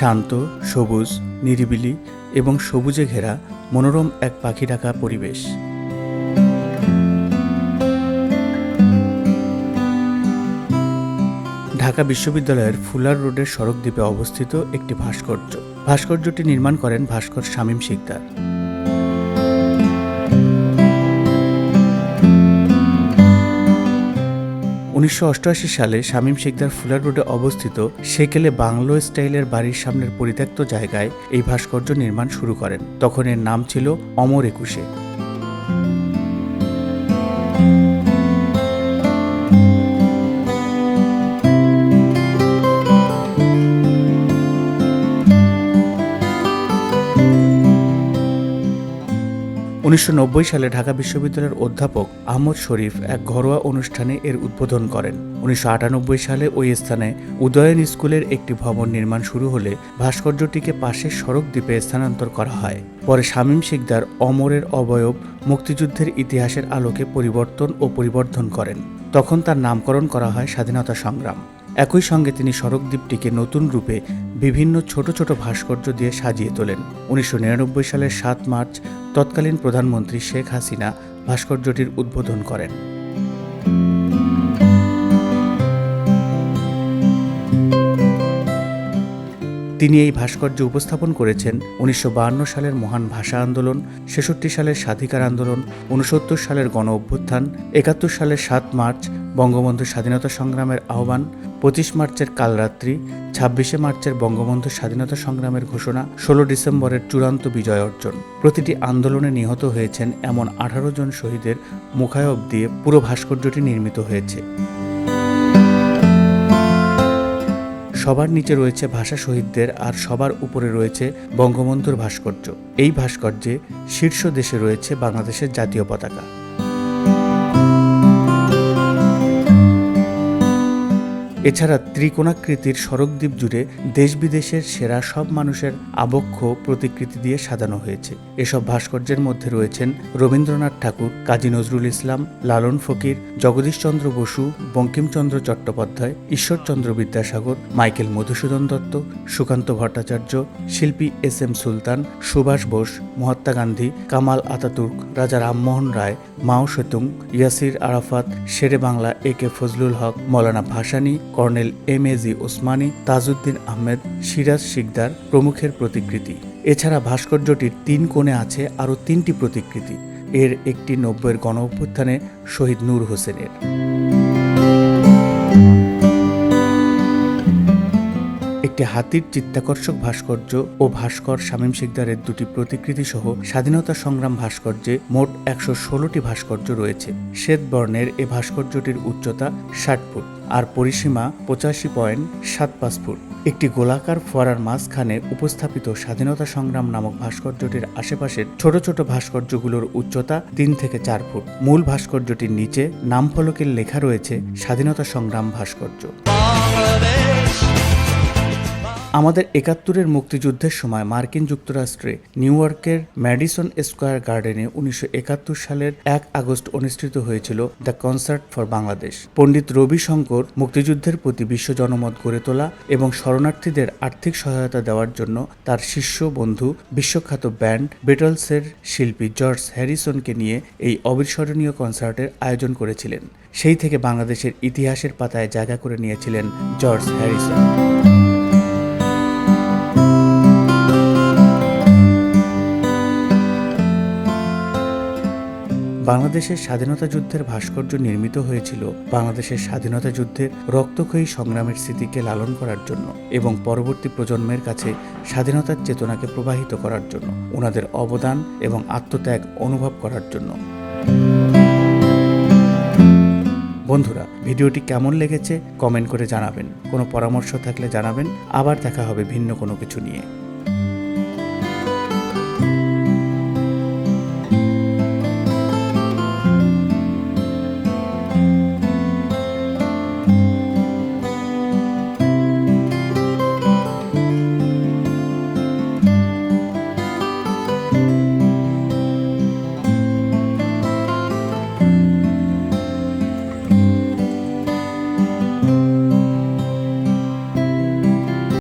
শান্ত, সবুজ, নিরিবিলি এবং সবুজে ঘেরা মনোরম এক পাখি ডাকা পরিবেশ। ঢাকা বিশ্ববিদ্যালয়ের ফুলার রোডের সড়ক দ্বীপে অবস্থিত একটি ভাস্কর্য। ভাস্কর্যটি নির্মাণ করেন ভাস্কর শামীম শিকদার। উনিশশো অষ্টআশি সালে শামীম শিকদার ফুলার রোডে অবস্থিত সেকেলে বাংলো স্টাইলের বাড়ির সামনের পরিত্যক্ত জায়গায় এই ভাস্কর্য নির্মাণ শুরু করেন। তখন এর নাম ছিল অমর একুশে। উনিশশো নব্বই সালে ঢাকা বিশ্ববিদ্যালয়ের অধ্যাপক আহমদ শরীফ এক ঘরোয়া অনুষ্ঠানে এর উদ্বোধন করেন। উনিশশো আটানব্বই সালে ওই স্থানে উদয়ন স্কুলের একটি ভবন নির্মাণ শুরু হলে ভাস্কর্যটিকে পাশের সড়ক দ্বীপে স্থানান্তর করা হয়। পরে শামীম শিকদার অমরের অবয়ব মুক্তিযুদ্ধের ইতিহাসের আলোকে পরিবর্তন ও পরিবর্ধন করেন। তখন তার নামকরণ করা হয় স্বাধীনতা সংগ্রাম। একই সঙ্গে তিনি সড়ক দ্বীপটিকে নতুন রূপে বিভিন্ন ছোট ছোট ভাস্কর্য দিয়ে সাজিয়ে তোলেন। উনিশশো নিরানব্বই সালের সাত মার্চ তৎকালীন প্রধানমন্ত্রী শেখ হাসিনা ভাস্কর্যটির উদ্বোধন করেন। তিনি এই ভাস্কর্য উপস্থাপন করেছেন উনিশশো সালের মহান ভাষা আন্দোলন, ছেষট্টি সালের স্বাধিকার আন্দোলন উনসত্তর সালের গণ অভ্যুত্থান, একাত্তর সালের সাত মার্চ বঙ্গবন্ধু স্বাধীনতা সংগ্রামের আহ্বান পঁচিশ মার্চের কালরাত্রি, ছাব্বিশে মার্চের বঙ্গবন্ধু স্বাধীনতা সংগ্রামের ঘোষণা, ষোলো ডিসেম্বরের চূড়ান্ত বিজয় অর্জন। প্রতিটি আন্দোলনে নিহত হয়েছেন এমন আঠারো জন শহীদের মুখায়ব দিয়ে পুরো ভাস্কর্যটি নির্মিত হয়েছে। সবার নিচে রয়েছে ভাষা শহীদদের আর সবার উপরে রয়েছে বঙ্গবন্ধুর ভাস্কর্য। এই ভাস্কর্যে শীর্ষ দেশে রয়েছে বাংলাদেশের জাতীয় পতাকা। এছাড়া ত্রিকোণাকৃতির সড়কদ্বীপ জুড়ে দেশ বিদেশের সেরা সব মানুষের আবক্ষ প্রতিকৃতি দিয়ে সাজানো হয়েছে। এসব ভাস্কর্যের মধ্যে রয়েছেন রবীন্দ্রনাথ ঠাকুর, কাজী নজরুল ইসলাম, লালন ফকির, জগদীশচন্দ্র বসু, বঙ্কিমচন্দ্র চট্টোপাধ্যায়, ঈশ্বরচন্দ্র বিদ্যাসাগর, মাইকেল মধুসূদন দত্ত, সুকান্ত ভট্টাচার্য, শিল্পী S M Sultan, Subhash Bose, Mahatma Gandhi, Kemal Ataturk, Raja Rammohan Roy, Mao Tsetung, Yasser Arafat, Sher-e Bangla A K Fazlul Huq, Maulana Bhashani colonel M A G Osmani, Tajuddin Ahmed, Siraj Sikder প্রমুখের প্রতিকৃতি। এছাড়া ভাস্কর্যটির তিন কোণে আছে আরও তিনটি প্রতিকৃতি। এর একটি নব্বইয়ের গণ অভ্যুত্থানে শহীদ নূর হোসেনের। একটি হাতির চিত্তাকর্ষক ভাস্কর্য ও ভাস্কর শামীম শিকদারের দুটি প্রতিকৃতি সহ স্বাধীনতা সংগ্রাম ভাস্কর্যে মোট একশো ষোলোটি ভাস্কর্য রয়েছে। শ্বেত বর্ণের এ ভাস্কর্যটির উচ্চতা ষাট ফুট আর পরিসীমা পঁচাশি পয়েন্ট সাত পাঁচ ফুট। একটি গোলাকার ফোয়ারার মাঝখানে উপস্থাপিত স্বাধীনতা সংগ্রাম নামক ভাস্কর্যটির আশেপাশের ছোট ছোট ভাস্কর্যগুলোর উচ্চতা তিন থেকে চার ফুট। মূল ভাস্কর্যটির নিচে নামফলকের লেখা রয়েছে স্বাধীনতা সংগ্রাম ভাস্কর্য। আমাদের একাত্তরের মুক্তিযুদ্ধের সময় মার্কিন যুক্তরাষ্ট্রে নিউ ইয়র্কের ম্যাডিসন স্কোয়ার গার্ডেনে উনিশশো একাত্তর সালের এক আগস্ট অনুষ্ঠিত হয়েছিল the concert for Bangladesh. Pandit Ravi Shankar মুক্তিযুদ্ধের প্রতি বিশ্ব জনমত গড়ে তোলা এবং শরণার্থীদের আর্থিক সহায়তা দেওয়ার জন্য তার শিষ্য বন্ধু, বিশ্বখ্যাত ব্যান্ড বিটলসের শিল্পী জর্জ হ্যারিসনকে নিয়ে এই অবিস্মরণীয় কনসার্টের আয়োজন করেছিলেন। সেই থেকে বাংলাদেশের ইতিহাসের পাতায় জায়গা করে নিয়েছিলেন জর্জ হ্যারিসন। বাংলাদেশের স্বাধীনতা যুদ্ধের ভাস্কর্য নির্মিত হয়েছিল বাংলাদেশের স্বাধীনতা যুদ্ধের রক্তক্ষয়ী সংগ্রামের স্মৃতিকে লালন করার জন্য এবং পরবর্তী প্রজন্মের কাছে স্বাধীনতার চেতনাকে প্রবাহিত করার জন্য ওনাদের অবদান এবং আত্মত্যাগ অনুভব করার জন্য। বন্ধুরা, ভিডিওটি কেমন লেগেছে কমেন্ট করে জানাবেন। কোনো পরামর্শ থাকলে জানাবেন। আবার দেখা হবে ভিন্ন কোনো কিছু নিয়ে।